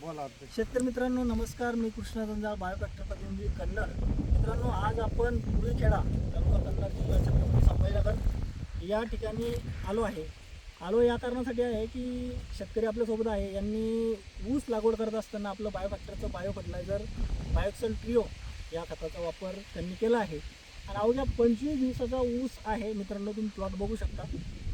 बोला शेतकरी मित्रांनो नमस्कार. मी कृष्णा जंजाळ बायोफॅक्टर प्रतिनिधी कन्नड. मित्रांनो आज आपण पुरीखेडा तालुका कन्नड जिल्हा छत्रपती संभाजीनगर या ठिकाणी आलो आहे. आलो या कारणासाठी आहे की शेतकरी आपल्यासोबत आहे. यांनी ऊस लागवड करत असताना आपलं बायोफॅक्टरचं बायो फर्टिलायझर बायोक्सल ट्रिओ या खताचा वापर त्यांनी केला आहे. आणि अवघ्या पंचवीस दिवसाचा ऊस आहे. मित्रांनो तुम्ही प्लॉट बघू शकता.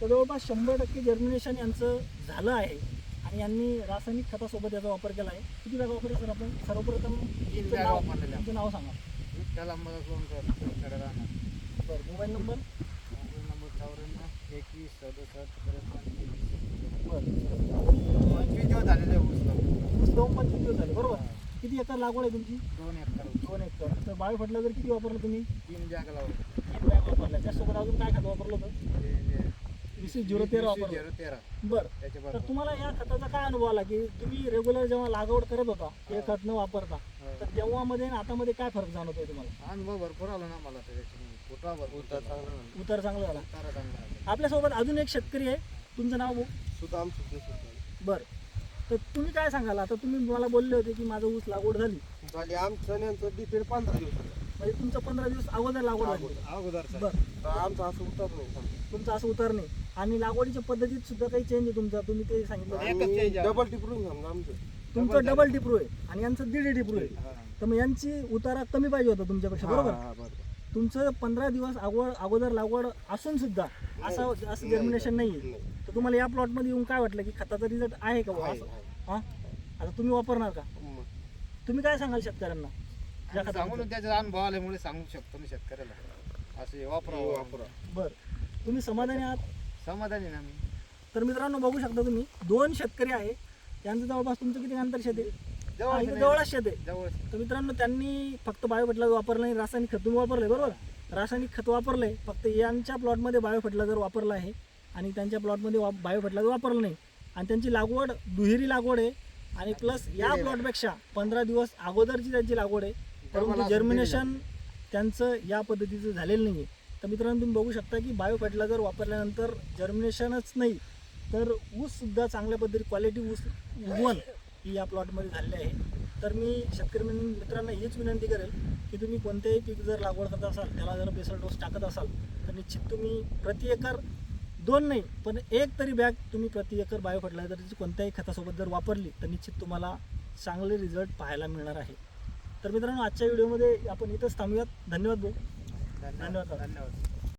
तर जवळपास शंभर टक्के जर्मिनेशन यांचं झालं आहे. आणि यांनी रासायनिक खतासोबत याचा वापर केला आहे. किती बॅग वापरला सर आपण? सर्वप्रथम तुमचं बॅग नाव वापरलेल्या. तुमचं नाव सांगा. त्याला मला फोन राहणार. बरं मोबाईल नंबर? मोबाईल नंबर चौऱ्याण्णव एकवीस सदुसष्ट त्रेपन्न बरं. पंचवीस दिवस झालेले ऊस लावून. ऊस दोन पंचवीस दिवस झाले बरोबर. किती एकर लागवड आहे तुमची? दोन एकर. दोन एकर. तर बायो फर्टिलायझर किती वापरलं तुम्ही? तीन बॅग लावून. तीन बॅग वापरल्या. त्यासोबत अजून काय खत वापरलं होतं? वीस झिरो तेरा झिरो तेरा. बरं. त्याच्या तर तुम्हाला या खताचा काय अनुभव आला की तुम्ही रेग्युलर जेव्हा लागवड करत होता हे. खत न वापरता तर तेव्हा मध्ये आणि आतामध्ये काय फरक जाणवतोय तुम्हाला? अनुभव भरपूर आला ना मला भरपूर चांगला उतार चांगला झाला. उतारा चांगला आला. आपल्यासोबत अजून एक शेतकरी आहे. तुमचं नाव भाऊ? सुदाम सुद्धा बरं. तर तुम्ही काय सांगाल? आता तुम्ही मला बोलले होते की माझं ऊस लागवड झाली. झाली. आमचं यांचं डिपेंड पंधरा दिवस म्हणजे तुमचं पंधरा दिवस अगोदर लागवड झाली. अगोदर बरं. आमचं असं उतर नाही तुमचं असं उतार नाही. आणि लागवडीच्या पद्धतीत सुद्धा काही चेंज आहे तुमचा? तुम्ही ते सांगितलं? एकच change आहे. डबल टिपरून समजा आमचं. तुमचं डबल डिप्रो आहे. आणि यांचं दीड डिप्रो आहे. हा. तर मग यांची उतारा कमी पाहिजे होता तुमच्यापेक्षा बरोबर? हा, हा, बरोबर. तुमचं पंधरा दिवस अगोदर अगोदर लागवड असून सुद्धा असं असं जर्मिनेशन नाही आहे नाही. तर तुम्हाला या प्लॉटमध्ये येऊन काय वाटलं की खताचा रिझल्ट आहे का बुवा आहे, असं? आहे. हां? आता तुम्ही वापरणार का? मग. तुम्ही काय सांगाल शेतकऱ्यांना? सांगून त्याचा अनुभव आल्यामुळे सांगू शकतो मी शेतकऱ्याला. असे वापरा वापरा. बरं. तुम्ही समाधानी आहात? समाधानी ना मी. तर मित्रांनो बघू शकता तुम्ही दोन शेतकरी आहे. त्यांचं जवळपास तुमचं किती अंतर शेत आहे? हा, इथं जवळच शेत आहे. जवळ तर मित्रांनो त्यांनी फक्त बायो फर्टिलायझर वापरलं नाही रासायनिक खत तुम्ही वापरले बरोबर? रासायनिक खत वापरले फक्त यांच्या प्लॉटमध्ये बायो फर्टिलायझर वापरलं आहे आणि त्यांच्या प्लॉटमध्ये वा बायो फर्टिलायझर वापरलं नाही. आणि त्यांची लागवड दुहेरी लागवड आहे. आणि प्लस या प्लॉटपेक्षा पंधरा दिवस अगोदरची त्यांची लागवड आहे. परंतु जर्मिनेशन त्यांचं या पद्धतीचं झालेलं नाही आहे तर मित्रांनो तुम्ही बघू शकता की बायो फर्टिलायझर वापरल्यानंतर जर्मिनेशनच नाही तर ऊससुद्धा चांगल्या पद्धती क्वालिटी ऊस उगवण ही या प्लॉटमध्ये झालेली आहे. तर मी शेतकरी मित्र- मित्रांना हीच विनंती करेल की तुम्ही कोणत्याही पीक जर लागवड करत असाल त्याला जर बेसल डोस टाकत असाल तर निश्चित तुम्ही प्रति एकर दोन नाही पण एक तरी बॅग तुम्ही प्रति एकर बायो फर्टिलायझरची कोणत्याही खतासोबत जर वापरली तर निश्चित तुम्हाला चांगले रिझल्ट पाहायला मिळणार आहे. तर मित्रांनो आजच्या व्हिडिओमध्ये आपण इथंच थांबूयात. धन्यवाद भाऊ. धन्यवाद. धन्यवाद. धन्यवाद.